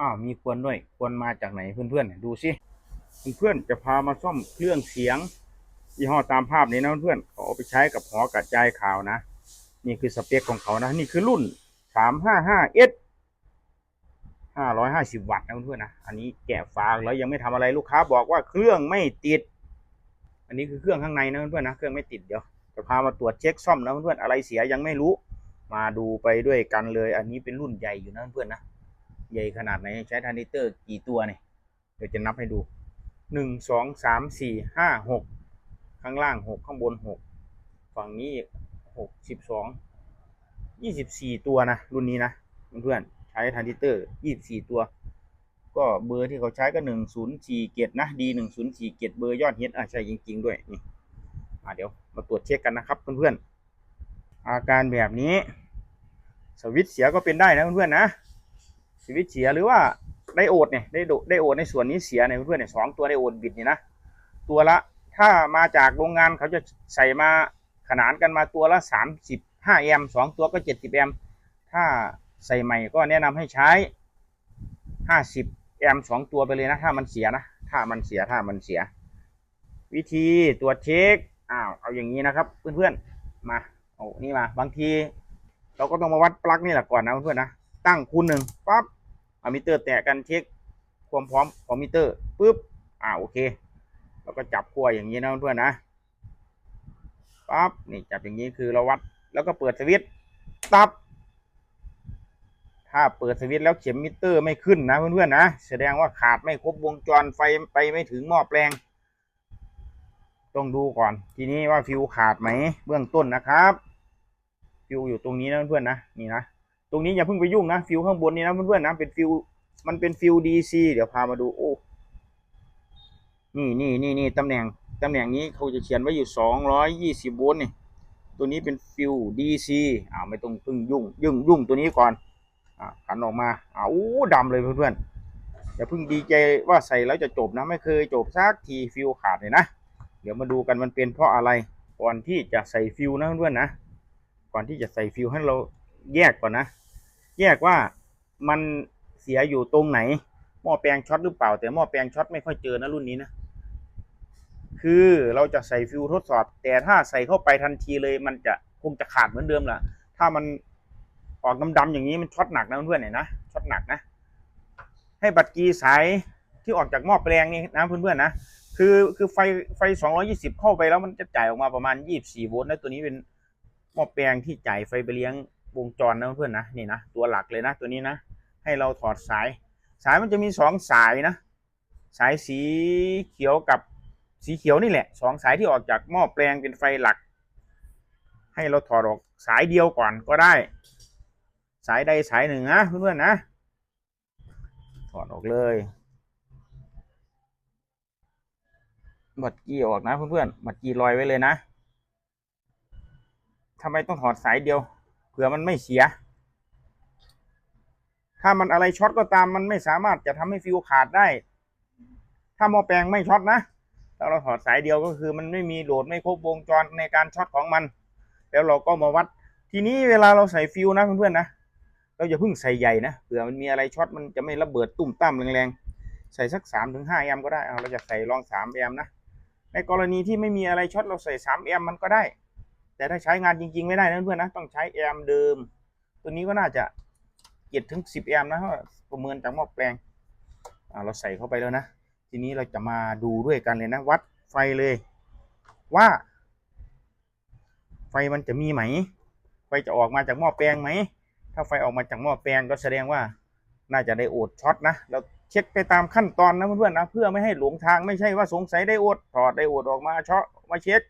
อ้าวมีควรด้วยควรมาจากไหนเพื่อนๆดูสิเพื่อนๆจะพามาซ่อมเครื่องเสียงยี่ห้อตามภาพนี้นะเพื่อนๆเขาเอาไปใช้กับหอกระจายข่าวนะ นี่คือสเปคของเขานะ นี่คือรุ่นสามห้าห้าเอสห้าร้อยห้าสิบวัตต์นะเพื่อนๆนะ อันนี้แกะฝาแล้วยังไม่ทำอะไรลูกค้าบอกว่าเครื่องไม่ติด อันนี้คือเครื่องข้างในนะเพื่อนๆนะ เครื่องไม่ติดเดี๋ยวจะพามาตรวจเช็คซ่อมนะเพื่อนๆอะไรเสียยังไม่รู้ มาดูไปด้วยกันเลย อันนี้เป็นรุ่นใหญ่อยู่นะเพื่อนๆนะ ใหญ่ขนาดไหนใช้ทรานซิเตอร์กี่ตัวเนี่ยเดี๋ยวจะนับให้ดูหนึ่งสองสามสี่ห้าหกข้างล่างหกข้างบนหกฝั่งนี้หกสิบสองยี่สิบสี่ตัวนะรุ่นนี้นะเพื่อนๆใช้ทรานซิเตอร์ยี่สิบสี่ตัว ก็เบอร์ที่เขาใช้ก็หนึ่งศูนย์สี่เกตนะดีหนึ่งศูนย์สี่เกตเบอร์ยอดฮิตอะใช่จริง ๆ ด้วยนี่อะเดี๋ยวมาตรวจเช็คกันนะครับเพื่อนๆอาการแบบนี้สวิตช์เสียก็เป็นได้นะเพื่อนๆนะ สวิตเสียหรือว่าไดโอดเนี่ยได้โดไดโอดในส่วนนี้เสียเนี่ยเพื่อนเนี่ยสองตัวไดโอดบิดนี่นะตัวละถ้ามาจากโรงงานเขาจะใส่มาขนานกันมาตัวละสามสิบห้าแอมสองตัวก็เจ็ดสิบแอมถ้าใส่ใหม่ก็แนะนำให้ใช้ห้าสิบแอมสองตัวไปเลยนะ ถ้ามันเสียนะ ถ้ามันเสียถ้ามันเสีย วิธีตรวจเช็คอ้าวเอาอย่างนี้นะครับ เพื่อนๆมาเอานี่มาบางที เราก็ต้องมาวัดปลั๊กนี่แหละก่อนนะเพื่อนๆนะตั้งคูณหนึ่งปั๊บ เอามิเตอร์แตะกันเช็คความพร้อมของมิเตอร์ปุ๊บอ่าโอเคเราก็จับขั้วอย่างนี้นะเพื่อนนะปั๊บนี่จับอย่างนี้คือเราวัดแล้วก็เปิดสวิตช์ตับ ถ้าเปิดสวิตช์แล้วเข็มมิเตอร์ไม่ขึ้นนะเพื่อนๆนะแสดงว่าขาดไม่ครบวงจรไฟไปไม่ถึงหม้อแปลง ต้องดูก่อน ทีนี้ว่าฟิวขาดไหมเบื้องต้นนะครับ ฟิวอยู่ตรงนี้นะเพื่อนๆนะนี่นะ ตรงนี้อย่าเพิ่งไปยุ่งนะฟิวข้างบนนี่นะเพื่อนๆนะเป็นฟิวมันเป็นฟิวดีซีเดี๋ยวพามาดูโอ้นี่นี่นี่นี่ตำแหน่งตำแหน่งนี้เขาจะเขียนไว้อยู่สองร้อยยี่สิบโวลต์นี่ตัวนี้เป็นฟิวดีซีอ่าไม่ต้องเพิ่งยุ่งยุ่งยุ่งตัวนี้ก่อนอ่าขันออกมาอ่าอู้ดำเลยเพื่อนๆอย่าเพิ่งดีใจว่าใส่แล้วจะจบนะไม่เคยจบสักทีฟิวขาดเลยนะเดี๋ยวมาดูกันมันเป็นเพราะอะไรก่อนที่จะใส่ฟิวนะเพื่อนๆนะก่อนที่จะใส่ฟิวให้เรา แยกก่อนนะ แยกว่ามันเสียอยู่ตรงไหน หม้อแปลงช็อตหรือเปล่า แต่หม้อแปลงช็อตไม่ค่อยเจอนะรุ่นนี้นะ คือเราจะใส่ฟิวทดสอบ แต่ถ้าใส่เข้าไปทันทีเลย มันจะคงจะขาดเหมือนเดิมแหละถ้ามันออกดำๆอย่างนี้มันช็อตหนักนะเพื่อนๆเนี่ยนะช็อตหนักนะ ให้บัตรกีสายที่ออกจากหม้อแปลงนี่นะเพื่อนๆนะคือคือไฟไฟ 220 เข้าไปแล้วมันจะจ่ายออกมาประมาณ 24 โวลต์นะตัวนี้เป็นหม้อแปลงที่จ่ายไฟไปเลี้ยง วงจรนะเพื่อนนะนี่นะตัวหลักเลยนะตัวนี้นะ ให้เราถอดสาย สายมันจะมีสองสายนะ สายสีเขียวกับสีเขียวนี่แหละสองสายที่ออกจากหม้อแปลงเป็นไฟหลัก ให้เราถอดออกสายเดียวก่อนก็ได้ สายใดสายหนึ่งนะเพื่อนๆนะ ถอดออกเลยบัดกี้ออกนะเพื่อนๆบัดกี้ลอยไว้เลยนะทำไมต้องถอดสายเดียว ผื่อมันไม่เสีย ถ้ามันอะไรช็อตก็ตามมันไม่สามารถจะทำให้ฟิวขาดได้ ถ้าหม้อแปลงไม่ช็อตนะถ้าเราถอดสายเดียวก็คือมันไม่มีโหลดไม่ครบวงจรในการช็อตของมัน แล้วเราก็มาวัด ทีนี้เวลาเราใส่ฟิวนะเพื่อนๆนะเราอย่าเพิ่งใส่ใหญ่นะเผื่อมันมีอะไรช็อตมันจะไม่ระเบิดตุ่มตั้มแรงๆใส่สักสามถึงห้าแอมป์ก็ได้เอาเราจะใส่ลองสามแอมป์นะในกรณีที่ไม่มีอะไรช็อตเราใส่สามแอมป์มันก็ได้ แต่ถ้าใช้งานจริง ๆ ไม่ได้นะเพื่อนนะต้องใช้แอมเดิม ตัวนี้ก็น่าจะเจ็ดถึงสิบแอมนะเพราประเมินจากหม้อแปลงเราใส่เข้าไปแล้วนะ ทีนี้เราจะมาดูด้วยกันเลยนะ วัดไฟเลย ว่า ไฟมันจะมีไหม ไฟจะออกมาจากหม้อแปลงไหม ถ้าไฟออกมาจากหม้อแปลงก็แสดงว่า น่าจะไดโอดช็อตนะเราเช็คไปตามขั้นตอนนะเพื่อนๆนะเพื่อไม่ให้หลงทางไม่ใช่ว่าสงสัยไดโอดถอดไดโอดออกมาช็อตมาเช็ค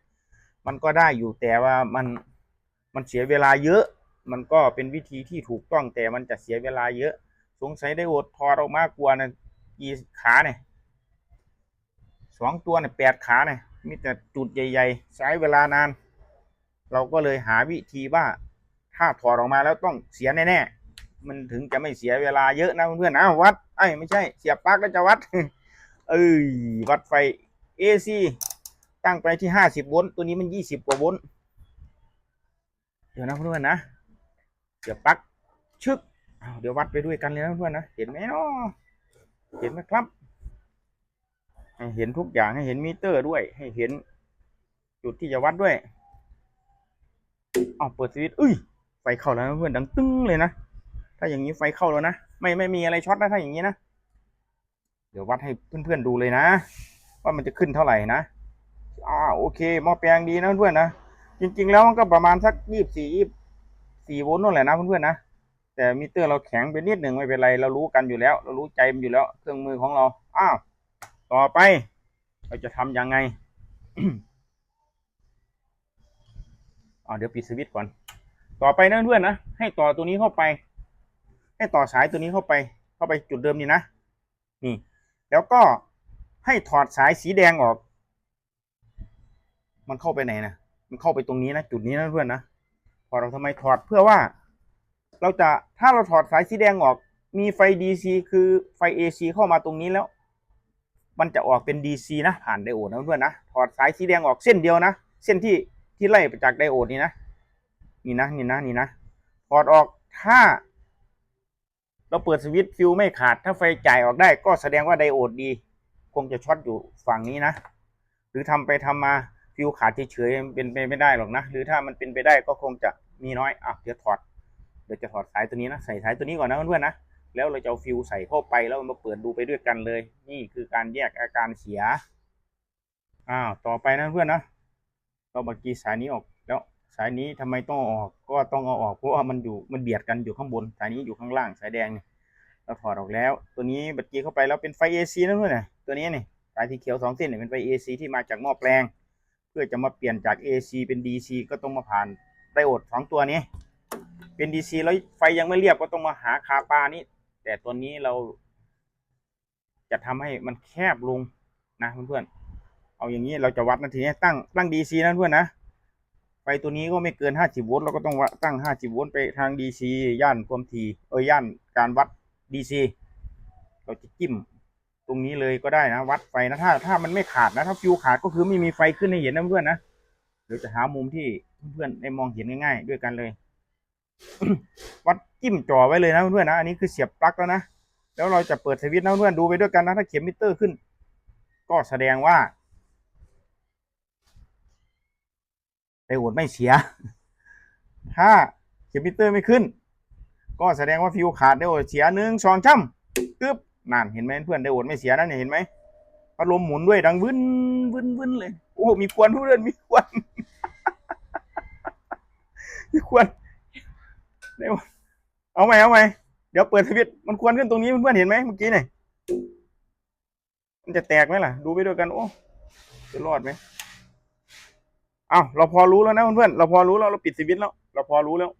มันก็ได้อยู่แต่ว่ามันมันเสียเวลาเยอะ มันก็เป็นวิธีที่ถูกต้องแต่มันจะเสียเวลาเยอะ สงสัยได้อดถอดออกมากลัวนะกี่ขาเนี่ยสองตัวเนี่ยแปดขาเนี่ยมีแต่จุดใหญ่ ๆ ใช้เวลานาน เราก็เลยหาวิธีว่าถ้าถอดออกมาแล้วต้องเสียแน่ๆมันถึงจะไม่เสียเวลาเยอะนะเพื่อนๆนะวัดไอ้ไม่ใช่เสียบปลั๊กแล้วจะวัดเอ้ยวัดไฟ AC ตั้งไปที่ห้าสิบโวลต์ตัวนี้มันยี่สิบกว่าโวลต์เดี๋ยวนะเพื่อนๆนะเสียบปลั๊กชึกเอาเดี๋ยววัดไปด้วยกันเลยนะเพื่อนนะเห็นไหมเนาะเห็นไหมครับให้เห็นทุกอย่างให้เห็นมิเตอร์ด้วย ให้เห็น จุดที่จะวัดด้วยเอเปิดสวิตช์อุ้ยไฟเข้าแล้วเพื่อนดังตึ้งเลยนะถ้าอย่างนี้ไฟเข้าแล้วนะไม่ไม่มีอะไรช็อตนะถ้าอย่างนี้นะเดี๋ยววัดให้เพื่อนๆดูเลยนะ ว่ามันจะขึ้นเท่าไหร่นะ อ่าโอเคหม้อแปลงดีนะเพื่อนนะจริง ๆ แล้วมันก็ประมาณสักยี่สิบสี่ยี่สี่โวลต์นั่นแหละนะเพื่อนๆนะแต่มิเตอร์เราแข็งไปนิดหนึ่งไม่เป็นไรเรารู้กันอยู่แล้ว เรารู้ใจมันอยู่แล้ว เครื่องมือของเราอ้าวต่อไป เราจะทำยังไงอ่าเดี๋ยวปิดสวิตช์ก่อน ต่อไปนะเพื่อนๆนะให้ต่อตัวนี้เข้าไป ให้ต่อสายตัวนี้เข้าไป เข้าไปจุดเดิมนี่นะนี่ แล้วก็ให้ถอดสายสีแดงออก มันเข้าไปไหนนะมันเข้าไปตรงนี้นะจุดนี้นะเพื่อนนะถอดเราทำไมถอดเพื่อว่า เราจะถ้าเราถอดสายสีแดงออก มีไฟ DC คือไฟ AC เข้ามาตรงนี้แล้ว มันจะออกเป็น DC นะ ผ่านไดโอดนะเพื่อนนะถอดสายสีแดงออกเส้นเดียวนะ เส้นที่ที่ไล่ไปจากไดโอดนี่นะนี่นะนี่นะนี่นะถอดออกถ้า เราเปิดสวิตช์ฟิวไม่ขาดถ้าไฟจ่ายออกได้ ก็แสดงว่าไดโอดดี คงจะช็อตอยู่ฝั่งนี้นะ หรือทำไปทำมา ฟิวขาดเฉยๆเป็นไปไม่ได้หรอกนะ หรือถ้ามันเป็นไปได้ก็คงจะมีน้อยอะเดี๋ยวถอดเดี๋ยวจะถอดสายตัวนี้นะใส่สายตัวนี้ก่อนนะเพื่อนๆนะแล้วเราจะเอาฟิวใส่เข้าไปแล้วมาเปิดดูไปด้วยกันเลย นี่คือการแยกอาการเสียอ้าวต่อไปนะเพื่อนนะเราเมื่อกี้สายนี้ออกแล้วสายนี้ทำไมต้องออกก็ต้องเอาออกเพราะว่ามันอยู่มันเบียดกันอยู่ข้างบนสายนี้อยู่ข้างล่างสายแดงเนี่ยเราถอดออกแล้ว ตัวนี้เมื่อกี้เข้าไปแล้วเป็นไฟ AC นะเพื่อนนะตัวนี้นี่สายสีเขียวสองเส้นเนี่ยเป็นไฟ AC ที่มาจากหม้อแปลง เพื่อจะมาเปลี่ยนจาก AC เป็น DC ก็ต้องมาผ่านไดโอดสองตัวนี้ เป็น DC แล้วไฟยังไม่เรียบก็ต้องมาหาคาปานี้ แต่ตัวนี้เรา จะทำให้มันแคบลงนะเพื่อนๆ เอาอย่างนี้เราจะวัดนาทีนี้ตั้งตั้ง DC นะเพื่อนนะ ไฟตัวนี้ก็ไม่เกิน 50 โวลต์เราก็ต้องวัดตั้ง 50 โวลต์ไปทาง DC ย่านความถี่เออย่านการวัด DC เราจะจิ้ม ตรงนี้เลยก็ได้นะวัดไฟนะถ้าถ้ามันไม่ขาดนะถ้าฟิวขาดก็คือไม่มีไฟขึ้นให้เห็นนะเพื่อนนะเดี๋ยวจะหามุมที่เพื่อนๆได้มองเห็นง่ายๆ ด้วยกันเลย วัดจิ้มจ่อไว้เลยนะเพื่อนๆนะอันนี้คือเสียบปลั๊กแล้วนะแล้วเราจะเปิดสวิตช์นะเพื่อนดูไปด้วยกันนะถ้าเข็มมิเตอร์ขึ้น ก็แสดงว่าไดโอดไม่เสีย ถ้าเข็มมิเตอร์ไม่ขึ้น ก็แสดงว่าฟิวขาดได้โอดเสียหนึ่งสองช่ำตึ๊บ นั่นเห็นไหมเพื่อนไดโอดไม่เสียนะเนี่ยเห็นไหมพัดลมหมุนด้วยดังวึ้นวึ้นวึ้นเลย โอ้มีควันเพื่อนมีควันมีควันไดโอดเอาไหมเอาไหมเดี๋ยวเปิดสวิตช์มันควรขึ้นตรงนี้เพื่อนเห็นไหมเมื่อกี้เนี่ยมันจะแตกไหมล่ะ ดูไปด้วยกัน โอ้จะรอดไหมเอ้าเราพอรู้แล้วนะเพื่อนๆเราพอรู้แล้วเราปิดสวิตช์แล้ว เราพอรู้แล้ว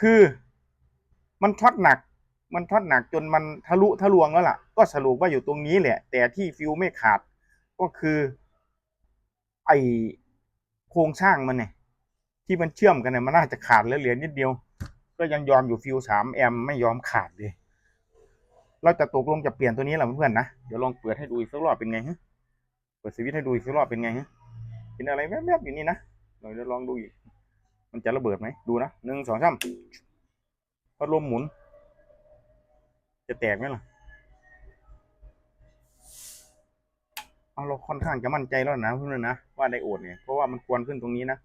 คือ มันช็อตหนัก มันช็อตหนักจนมันทะลุทะลวงแล้วล่ะ ก็สรุปว่าอยู่ตรงนี้แหละ แต่ที่ฟิวไม่ขาดก็คือไอโครงสร้างมันเนี่ยที่มันเชื่อมกันเนี่ยมันน่าจะขาดแล้วเหลือนิดเดียว ก็ยังยอมอยู่ฟิวสามแอมไม่ยอมขาดเลย เราจะตกลงจะเปลี่ยนตัวนี้แหละเพื่อนๆนะ เดี๋ยวลองเปิดให้ดูอีกสักรอบเป็นไงฮะ เปิดสวิตให้ดูอีกสักรอบเป็นไงฮะเห็นอะไรแวบๆอยู่นี่นะเดี๋ยวลองดูอีก มันจะระเบิดไหมดูนะหนึ่งสองสามพัดลมหมุน จะแตกไหมล่ะเอาเราค่อนข้างจะมั่นใจแล้วนะเพื่อนๆนะว่าไดโอดเนี่ยเพราะว่ามันควรขึ้นตรงนี้นะ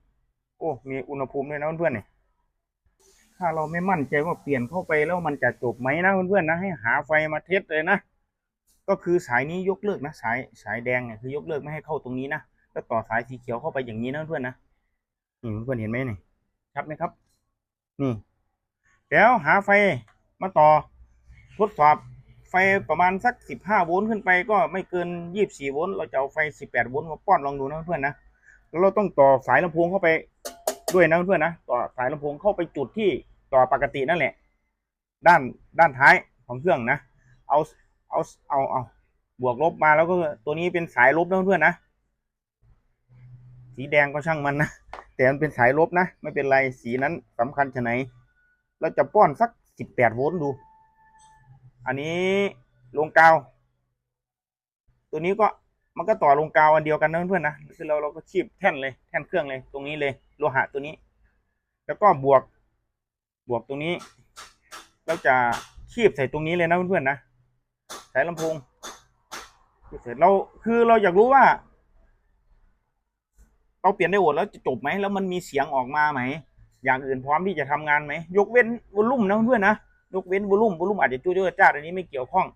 โอ้มีอุณหภูมิด้วยนะเพื่อนๆเนี่ยถ้าเราไม่มั่นใจว่าเปลี่ยนเข้าไปแล้วมันจะจบไหมนะเพื่อนๆนะให้หาไฟมาเทสเลยนะก็คือสายนี้ยกเลิกนะสายสายแดงเนี่ยคือยกเลิกไม่ให้เข้าตรงนี้นะแล้วต่อสายสีเขียวเข้าไปอย่างนี้นะเพื่อนๆนะนี่เพื่อนเห็นไหมนี่ชัดไหมครับ นี่ แล้วหาไฟมาต่อ ทดสอบไฟประมาณสักสิบห้าโวลต์ขึ้นไปก็ไม่เกินยี่สิบสี่โวลต์เราจะเอาไฟสิบแปดโวลต์มาป้อนลองดูนะเพื่อนนะแล้วเราต้องต่อสายลำโพงเข้าไปด้วยนะเพื่อนนะต่อสายลำโพงเข้าไปจุดที่ต่อปกตินั่นแหละ ด้านด้านท้ายของเครื่องนะ เอาเอาเอาเอาบวกลบมาแล้วก็ตัวนี้เป็นสายลบนะเพื่อนนะสีแดงก็ช่างมันนะแต่มันเป็นสายลบนะ ไม่เป็นไรสีนั้นสำคัญชะไหนเราจะป้อนสักสิบแปดโวลต์ดู อันนี้ลงกาว ตัวนี้ก็มันก็ต่อลงกาวอันเดียวกันนะเพื่อนๆนะคือเราเราก็ชีบแท่นเลยแท่นเครื่องเลย ตรงนี้เลยโลหะตัวนี้ แล้วก็บวกบวกตรงนี้เราจะคีบใส่ตรงนี้เลยนะเพื่อนๆนะสายลำโพงเสร็จเราคือเราอยากรู้ว่า เราเปลี่ยนได้โหวตแล้วจะจบไหมแล้วมันมีเสียงออกมาไหมอย่างอื่นพร้อมที่จะทำงานไหมยกเว้นวอลลุ่มนะเพื่อนๆนะ ยกเว้นวอลุ่มวอลุ่มอาจจะจู้จ้าจ้าอันนี้ไม่เกี่ยวข้อง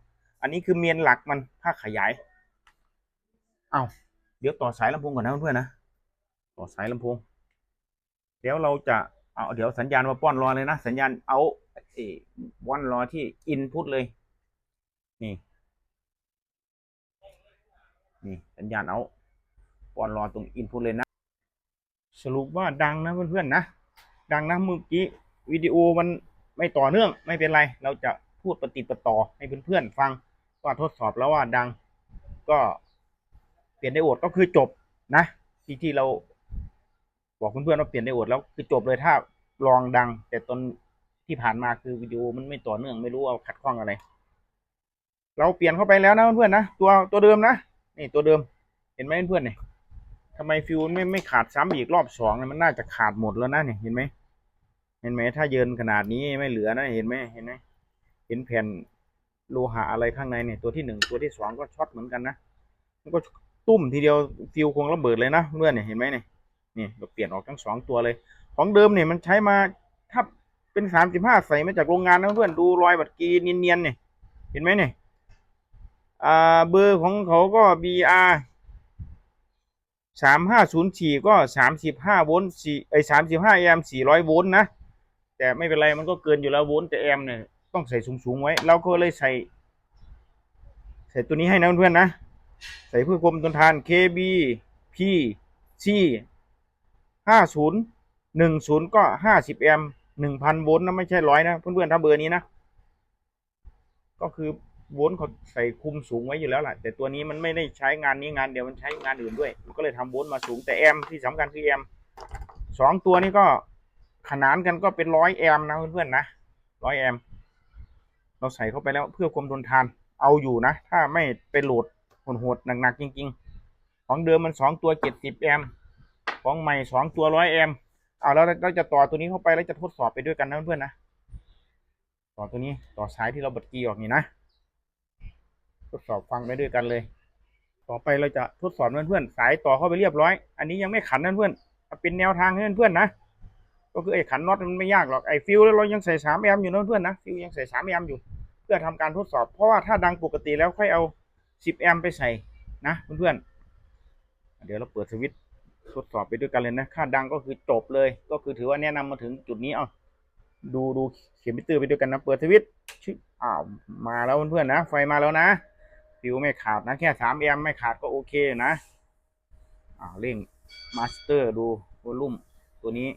อันนี้คือเมนหลักมันภาคขยาย เอาเดี๋ยวต่อสายลำโพงก่อนนะเพื่อนๆนะ ต่อสายลำโพง เดี๋ยวเราจะเอาเดี๋ยวสัญญาณมาป้อนรอเลยนะ สัญญาณเอาเอวันรอที่อินพุตเลย นี่นี่สัญญาณเอาป้อนรอตรงอินพุตเลยนะ สรุปว่าดังนะเพื่อนๆนะ ดังนะเมื่อกี้วิดีโอมัน ไม่ต่อเนื่องไม่เป็นไร เราจะพูดปฏิดประต่อให้เพื่อนๆฟังก็ทดสอบแล้วว่าดัง ก็เปลี่ยนไดโอดก็คือจบนะที่ที่เราบอกเพื่อนๆว่าเปลี่ยนไดโอดแล้วคือจบเลยถ้าลองดัง แต่ตอนที่ผ่านมาคือวิดีโอมันไม่ต่อเนื่องไม่รู้ว่าขัดข้องอะไร เราเปลี่ยนเข้าไปแล้วนะเพื่อนๆนะตัวตัวเดิมนะนี่ตัวเดิมเห็นไหมเพื่อนๆเนี่ยทำไมฟิวไม่ไม่ขาดซ้ำอีกรอบสองเนี่ยมันน่าจะขาดหมดแล้วนะเนี่ยเห็นไหม เห็นไหมถ้าเยินขนาดนี้ไม่เหลือนะเห็นไหมเห็นไหมเห็นแผ่นโลหะอะไรข้างในเนี่ยตัวที่หนึ่งตัวที่สองก็ช็อตเหมือนกันนะมันก็ตุ้มทีเดียวฟิวคงระเบิดเลยนะเพื่อนเนี่ยเห็นไหมเนี่ยนี่เราเปลี่ยนออกทั้งสองตัวเลย ของเดิมเนี่ยมันใช้มาถ้าเป็นสามสิบห้าใส่มาจากโรงงานนะเพื่อนดูรอยบัตรกีเนียนๆเนี่ยเห็นไหมเนี่ยอ่าเบอร์ของเขาก็ BR สามห้าศูนย์สี่ก็สามสิบห้าโวลต์สี่ไอสามสิบห้าแอมสี่ร้อยโวลต์นะ แต่ไม่เป็นไรมันก็เกินอยู่แล้วโวลต์แต่แอมเนี่ยต้องใส่สูงๆไว้ เราก็เลยใส่ ใส่ตัวนี้ให้นะเพื่อนๆนะ ใส่เพื่อความทนทาน KB P C ห้าศูนย์หนึ่งศูนย์ก็ห้าสิบแอมหนึ่งพันโวลต์นะไม่ใช่ร้อยนะเพื่อนๆถ้าเบอร์นี้นะ ก็คือโวลต์เขาใส่คุมสูงไว้อยู่แล้วแหละแต่ตัวนี้มันไม่ได้ใช้งานนี้งานเดียวมันใช้งานอื่นด้วย มันก็เลยทำโวลต์มาสูงแต่แอมที่สำคัญคือแอมสองตัวนี้ก็ ขนานกันก็เป็นร้อยแอมนะเพื่อนๆนะร้อยแอม เราใส่เข้าไปแล้วเพื่อความทนทาน เอาอยู่นะ ถ้าไม่ไปโหลดโหดๆหนักๆจริง ๆ ของเดิมมันสองตัวเจ็ดสิบแอม ของใหม่สองตัวร้อยแอม เอาแล้วเราจะต่อตัวนี้เข้าไปแล้วจะทดสอบไปด้วยกันนะเพื่อนๆนะ ต่อตัวนี้ต่อสายที่เราบัดกีออกนี่นะ ทดสอบฟังไปด้วยกันเลย ต่อไปเราจะทดสอบเพื่อนๆสายต่อเข้าไปเรียบร้อย อันนี้ยังไม่ขันเพื่อนเอาเป็นแนวทางให้เพื่อนๆนะ ก็คือไอ้ขันน็อตมันไม่ยากหรอกไอ้ฟิวแล้วเรายังใส่สามแอมอยู่นะเพื่อนนะฟิวยังใส่สามแอมอยู่ เพื่อทำการทดสอบ เพราะว่าถ้าดังปกติแล้วค่อยเอาสิบแอมไปใส่นะเพื่อนๆเดี๋ยวเราเปิดสวิตช์ทดสอบไปด้วยกันเลยนะค่าดังก็คือจบเลย ก็คือถือว่าแนะนำมาถึงจุดนี้เอาดูดูเข็มมิเตอร์ไปด้วยกันนะเปิดสวิตช์ชึอ้าวมาแล้วเพื่อนๆนะ ไฟมาแล้วนะฟิวไม่ขาดนะแค่สามแอมไม่ขาดก็โอเคนะอ้าวเร่งมาสเตอร์ดูวอลลุ่มตัวนี้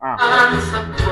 Ah.